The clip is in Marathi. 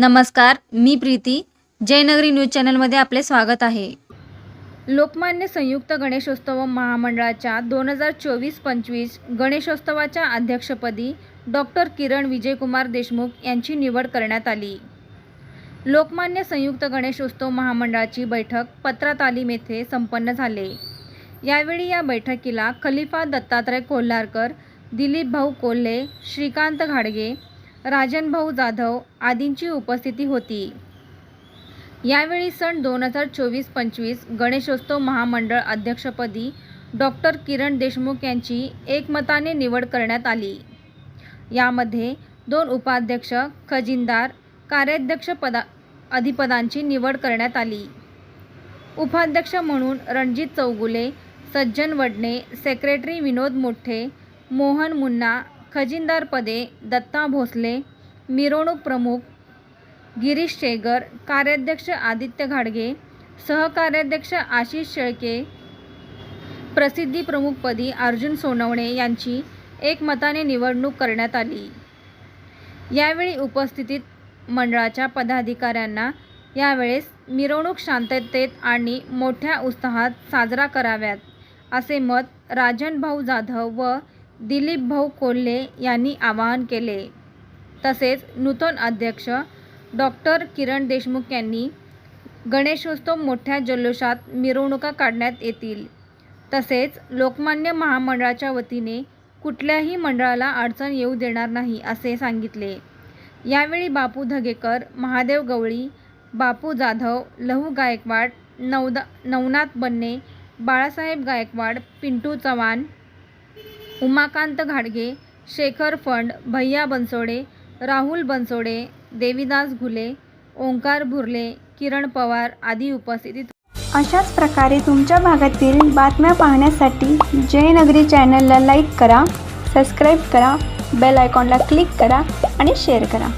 नमस्कार मी प्रीती. जयनगरी न्यूज चॅनलमध्ये आपले स्वागत आहे. लोकमान्य संयुक्त गणेशोत्सव महामंडळाच्या दोन हजार चोवीस पंचवीस गणेशोत्सवाच्या अध्यक्षपदी डॉक्टर किरण विजयकुमार देशमुख यांची निवड करण्यात आली. लोकमान्य संयुक्त गणेशोत्सव महामंडळाची बैठक पत्रा तालीम येथे संपन्न झाले. यावेळी या बैठकीला खलिफा दत्तात्रय कोल्हारकर दिलीप भाऊ कोल्हे श्रीकांत घाडगे राजनभाऊ जाधव आदींची उपस्थिती होती. यावेळी सन दोन हजार चोवीस पंचवीस गणेशोत्सव महामंडळ अध्यक्षपदी डॉक्टर किरण देशमुख यांची एकमताने निवड करण्यात आली. यामध्ये दोन उपाध्यक्ष खजिनदार कार्याध्यक्ष पदा अधिपदांची निवड करण्यात आली. उपाध्यक्ष म्हणून रणजित चौगुले सज्जन वडणे सेक्रेटरी विनोद मोठे मोहन मुन्ना खजिनदारपदे दत्ता भोसले मिरवणूक प्रमुख गिरीश शेगर कार्याध्यक्ष आदित्य घाडगे सहकार्याध्यक्ष आशिष शेळके प्रसिद्धी प्रमुखपदी अर्जुन सोनवणे यांची एकमताने निवडणूक करण्यात आली. यावेळी उपस्थितीत मंडळाच्या पदाधिकाऱ्यांना यावेळेस मिरवणूक शांततेत आणि मोठ्या उत्साहात साजरा कराव्यात असे मत राजन भाऊ जाधव व दिलीप भाऊ कोल्हे यांनी आवाहन केले. तसेच नूतन अध्यक्ष डॉक्टर किरण देशमुख यांनी गणेशोत्सव मोठ्या जल्लोषात मिरवणुका काढण्यात येतील. तसेच लोकमान्य महामंडळाच्या वतीने कुठल्याही मंडळाला अडचण येऊ देणार नाही असे सांगितले. यावेळी बापू धगेकर महादेव गवळी बापू जाधव लहू गायकवाड नवदा नवनाथ बन्ने बाळासाहेब गायकवाड पिंटू चव्हाण उमाकांत घाडगे शेखर फंड भैया बनसोडे राहुल बनसोडे देवीदास घुले ओंकार भुर्ले किरण पवार आदी उपस्थितीत अशाच प्रकारे तुमच्या भागातील बातम्या पाहण्यासाठी जयनगरी चॅनलला लाईक करा सबस्क्राईब करा बेल आयकॉनला क्लिक करा आणि शेअर करा.